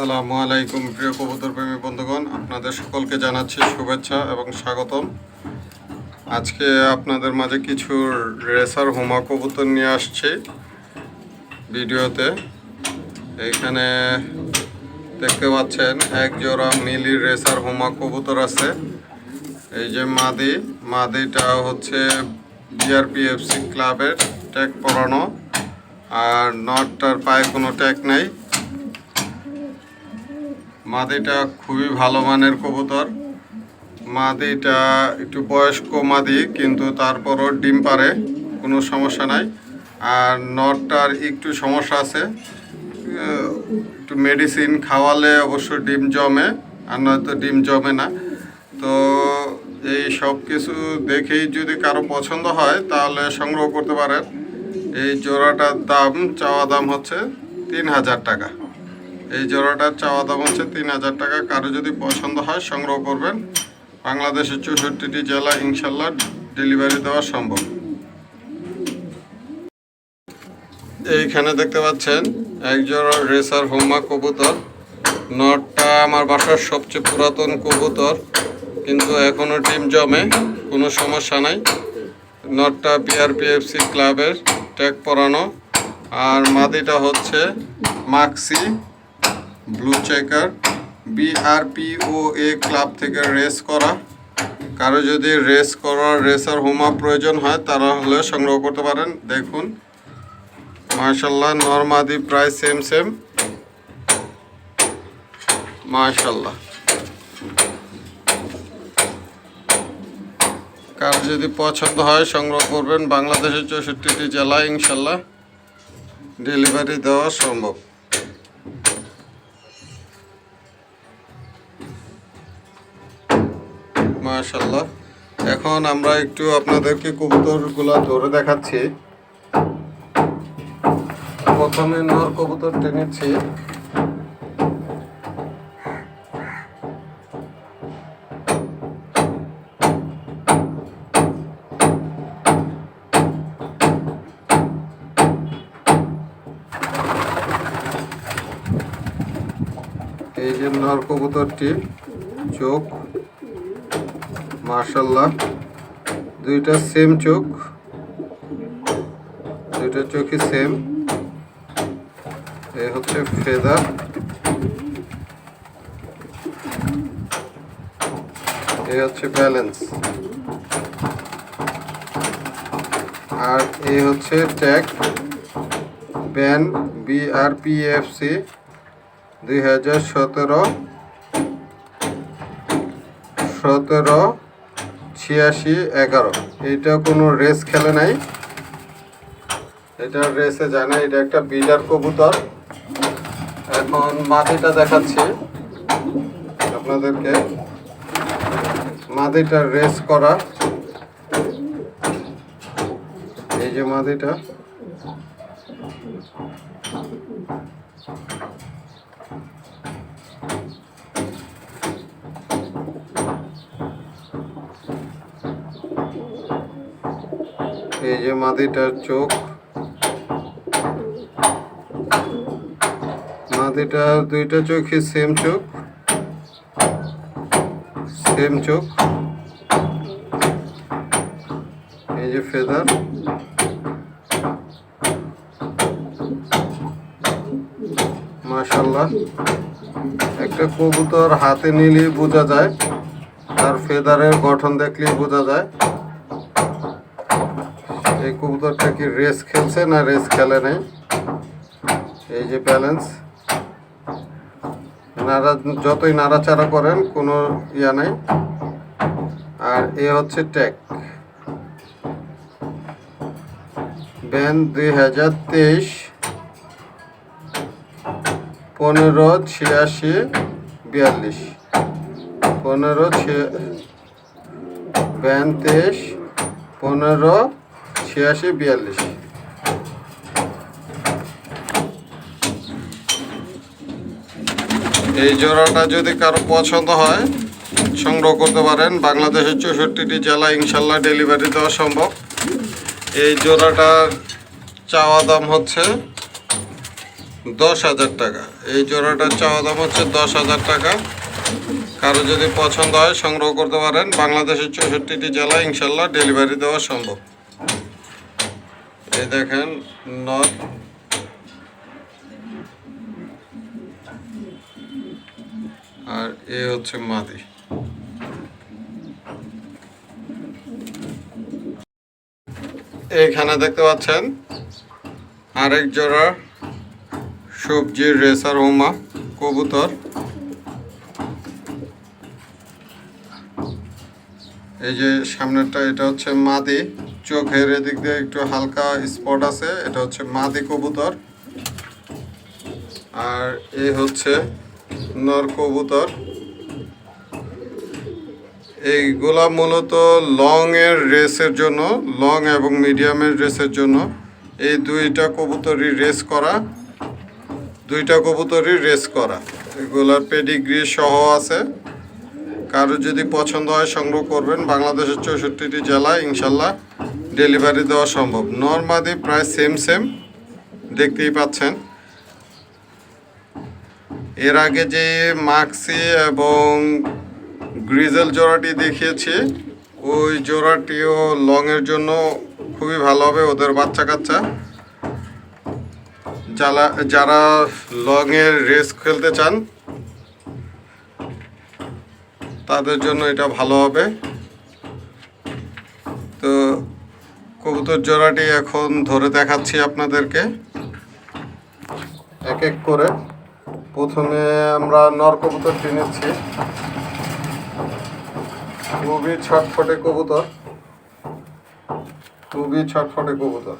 আসসালামু আলাইকুম, প্রিয় কবুতর প্রেমী বন্ধুগণ। আপনাদের সকলকে জানাচ্ছি শুভেচ্ছা এবং স্বাগতম। আজকে আপনাদের মাঝে কিছু রেসার হোমা কবুতর নিয়ে আসছি ভিডিওতে। এইখানে দেখতে পাচ্ছেন, এক জোড়া মিলি রেসার হোমা কবুতর আছে। এই যে মাদি, মাদিটা হচ্ছে বিআরপিএফসি ক্লাবের ট্যাগ পরানো। আর নটটার পায়ে কোনো ট্যাগ নেই। মাদিটা খুবই ভালো মানের কবুতর। মাদিটা একটু বয়স্ক মাদি, কিন্তু তারপরও ডিম পারে, কোনো সমস্যা নাই। আর নটটার একটু সমস্যা আছে। একটু মেডিসিন খাওয়ালে অবশ্য ডিম জমে, আর নয়তো ডিম জমে না। তো এই সব কিছু দেখেই যদি কারও পছন্দ হয়, তাহলে সংগ্রহ করতে পারেন। এই জোড়াটার দাম, চাওয়া দাম হচ্ছে তিন হাজার টাকা। এই জোড়াটার চাওয়া দাম হচ্ছে তিন হাজার টাকা। কারও যদি পছন্দ হয় সংগ্রহ করবেন। বাংলাদেশের চৌষট্টিটি জেলা ইনশাল্লাহ ডেলিভারি দেওয়া সম্ভব। এইখানে দেখতে পাচ্ছেন, এক জোড়া রেসার হোমা কবুতর। নটটা আমার বাসার সবচেয়ে পুরাতন কবুতর, কিন্তু এখনও টিম জমে, কোনো সমস্যা নাই। নটটা বিআরপিএফসি ক্লাবের ট্যাগ পরানো। আর মাদিটা হচ্ছে মাক্সি। ব্লু চেকার বিআরপিও এ ক্লাব থেকে রেস করা। কারও যদি রেস করার রেসার হোমা প্রয়োজন হয়, তারা হলে সংগ্রহ করতে পারেন। দেখুন মাশাল্লাহ নর্মাদি প্রায় সেম সেম মাশাল্লাহ কারও যদি পছন্দ হয়, সংগ্রহ করবেন। বাংলাদেশের চৌষট্টিটি জেলায় ইনশাল্লাহ ডেলিভারি দেওয়া সম্ভব। মাশাল্লাহ এখন আমরা একটু আপনাদেরকে কবুতরগুলো ধরে দেখাচ্ছি। প্রথমে নর কবুতর টেনেছি এই যে নর কবুতরটি, চোখ। মার্শাল্লাহ দুইটা সেম চোখ। দুইটা চোখই সেম এ হচ্ছে ফেদার এ হচ্ছে ব্যালেন্স আর এ হচ্ছে ট্যাগ ব্যান বিআরপিএফসি দুই হাজার সতেরো। সতেরো। ছিয়াশি, এগারো। এইটা কোনো রেস খেলে নাই। এটা রেসে জানে এটা একটা বিডার কবুতর। এখন মাদিটা দেখাচ্ছি আপনাদেরকে। মাদিটা রেস করা। এই যে মাদিটা এই যে মাদিটার চোখ। মাদিটা দুইটা চোখই সেম চোখ। সেম চোখ। এই যে ফেদার মাশাল্লাহ একটা কবুতর হাতে নিলেই বোঝা যায়। তার ফেদারের গঠন দেখলেই বোঝা যায়। এই কবুতরটা কি রেস খেলছে না রেস খেলে নাই? এই যে ব্যালেন্স নাড়া, যতই নাড়াচাড়া করেন, কোনো ইয়া নেই। আর এ হচ্ছে ট্যাগ ব্যান দুই হাজার তেইশ। পনেরো ছিয়াশি বিয়াল্লিশ। পনেরো ছিয়া ব্যান তেইশ। পনেরো ছিয়াশি, বিয়াল্লিশ। এই জোড়াটা যদি কারও পছন্দ হয়, সংগ্রহ করতে পারেন। বাংলাদেশের চৌষট্টিটি জেলা ইনশাল্লাহ ডেলিভারি দেওয়া সম্ভব। এই জোড়াটার চাওয়া দাম হচ্ছে দশ হাজার টাকা। এই জোড়াটার চাওয়া দাম হচ্ছে দশ হাজার টাকা। কারও যদি পছন্দ হয়, সংগ্রহ করতে পারেন। বাংলাদেশের চৌষট্টিটি জেলা ইনশাল্লাহ ডেলিভারি দেওয়া সম্ভব। এই দেখেন নথ আর এ হচ্ছে মাদি। এইখানে দেখতে পাচ্ছেন, আরেক জোড়া সবজির রেসার হোমা কবুতর। এই যে সামনেরটা, এটা হচ্ছে মাদি। চোখের এদিক দিয়ে একটু হালকা স্পট আছে, এটা হচ্ছে মাদি কবুতর। আর এই হচ্ছে নর কবুতর। এইগুলা মূলত লং এর রেসের জন্য, লং এবং মিডিয়ামের রেসের জন্য। এই দুইটা কবুতরই রেস করা, দুইটা কবুতরই রেস করা। এগুলার পেডিগ্রি সহ আছে। কারও যদি পছন্দ হয় সংগ্রহ করবেন। বাংলাদেশের চৌষট্টিটি জেলায় ইনশাল্লাহ ডেলিভারি দেওয়া সম্ভব। নর্মাদি প্রায় সেম সেম দেখতেই পাচ্ছেন। এর আগে যে মাক্সি এবং গ্রিজেল জোড়াটি দেখিয়েছি, ওই জোড়াটিও লংয়ের জন্য খুবই ভালো হবে ওদের বাচ্চা কাচ্চা। যারা যারা লংয়ের রেস খেলতে চান তাদের জন্য এটা ভালো হবে। তো কবুতর জোড়াটি এখন ধরে দেখাচ্ছি আপনাদেরকে। এক এক করে। প্রথমে আমরা নর কবুতরটি নিচ্ছি। খুবই ছটফটে কবুতর। খুবই ছটফটে কবুতর।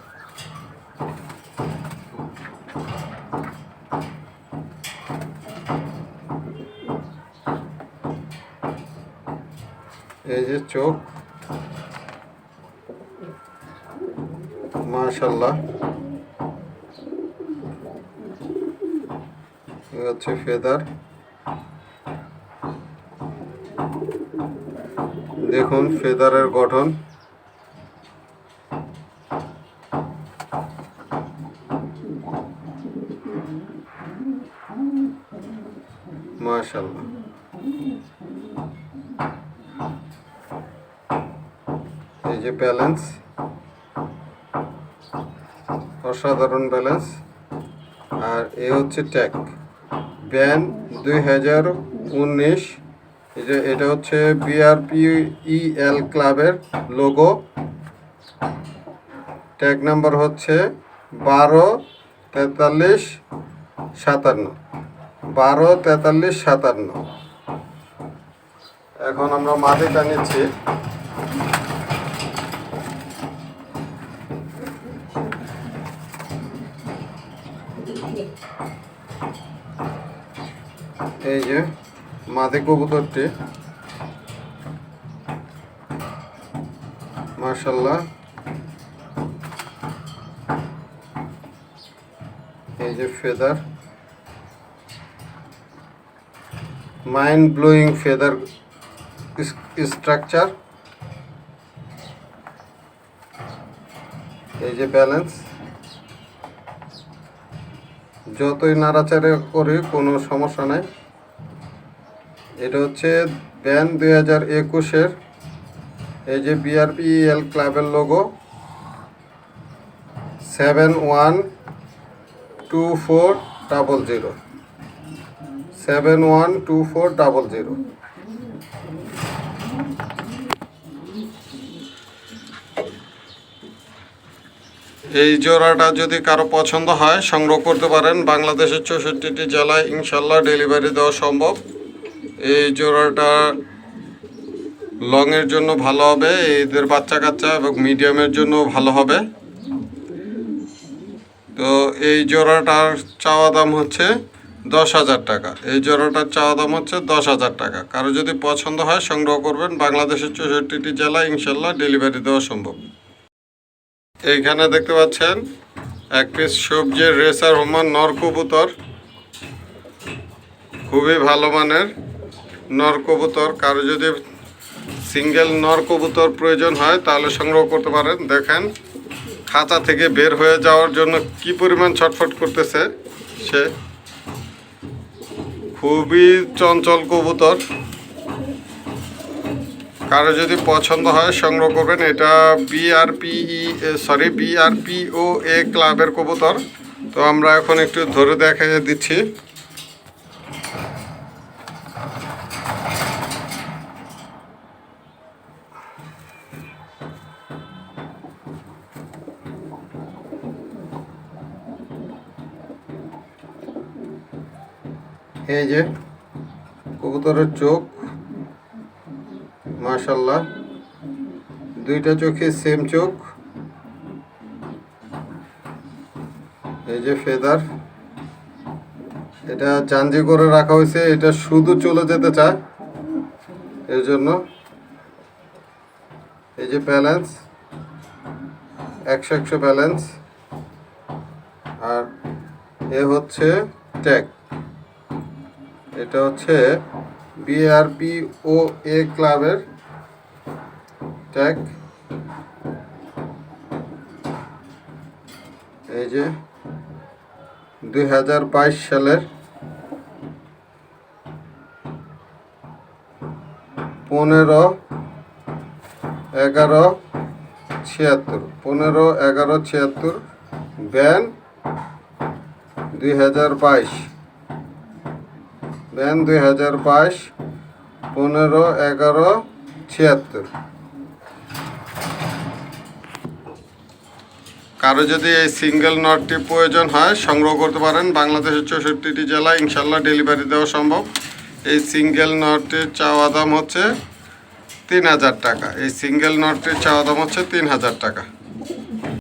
এই যে চোখ। মাশাল্লাহ হচ্ছে ফেদার। দেখুন ফেদারের গঠন। মাশাল্লাহ যে ব্যালেন্স, অসাধারণ ব্যালেন্স। আর এ হচ্ছে ট্যাগ। ব্যান দুই হাজার উনিশ এটা এটা হচ্ছে বিআরপি ইএল ক্লাবের লোগো। ট্যাগ নাম্বার হচ্ছে বারো তেতাল্লিশ সাতান্ন। বারো তেতাল্লিশ সাতান্ন। এখন আমরা মাটিটা নিচ্ছি। এই যে মাদি কবুতরটি। মার্শাল্লাহ এই যে feather. Mind blowing feather structure. এই যে ব্যালেন্স। যতই নাড়াচাড়া করি, কোনো সমস্যা নাই। এটা হচ্ছে ব্যান দুই হাজার একুশের এই যে বিআরপিএল ক্লাবের logo seven one two four double zero seven one two four double zero এই জোড়াটা যদি কারও পছন্দ হয়, সংগ্রহ করতে পারেন। বাংলাদেশের চৌষট্টিটি জেলায় ইনশাল্লাহ ডেলিভারি দেওয়া সম্ভব। এই জোড়াটা লংয়ের জন্য ভালো হবে, এদের বাচ্চা কাচ্চা এবং মিডিয়ামের জন্য ভালো হবে। তো এই জোড়াটার চাওয়া দাম হচ্ছে দশ হাজার টাকা। এই জোড়াটার চাওয়া দাম হচ্ছে দশ হাজার টাকা। কারও যদি পছন্দ হয়, সংগ্রহ করবেন। বাংলাদেশের চৌষট্টিটি জেলায় ইনশাল্লাহ ডেলিভারি দেওয়া সম্ভব। এইখানে দেখতে পাচ্ছেন এক পিস সবজির রেসার হোমান নর কবুতর খুবই ভালো মানের নর কবুতর কারও যদি সিঙ্গেল নর কবুতর প্রয়োজন হয়, তাহলে সংগ্রহ করতে পারেন। দেখেন, খাঁচা থেকে বের হয়ে যাওয়ার জন্য কি পরিমাণ ছটফট করতেছে সে। খুবই চঞ্চল কবুতর। কারও যদি পছন্দ হয়, সংগ্রহ করবেন। এটা বিআরপিই সরি বিআরপিও এ ক্লাবের কবুতর। তো আমরা এখন একটু ধরে দেখা দিচ্ছি। এই যে কবুতরের চোখ। মাশাল্লাহ দুইটা চোখে সেম চোখ। এই যে ফেদার। এটা চাঞ্জি করে রাখা হয়েছে, এটা শুধু চলে যেতে চায়। এর জন্য। এই যে ব্যালেন্স একশো একশো ব্যালেন্স আর এ হচ্ছে ট্যাগ এটা হচ্ছে বিআরপি ও এ ক্লাবের ট্যাগ এই যে দুই হাজার বাইশ সালের পনেরো এগারো ছিয়াত্তর। পনেরো এগারো ছিয়াত্তর ব্যান দুই হাজার বাইশ। ব্যান দুই হাজার বাইশ, পনেরো এগারো ছিয়াত্তর। কারও যদি এই সিঙ্গেল নটটি প্রয়োজন হয়, সংগ্রহ করতে পারেন। বাংলাদেশের চৌষট্টিটি জেলায় ইনশাল্লাহ ডেলিভারি দেওয়া সম্ভব। এই সিঙ্গেল নটটির চাওয়া দাম হচ্ছে তিন হাজার টাকা। এই সিঙ্গেল নটটির চাওয়া দাম হচ্ছে তিন হাজার টাকা।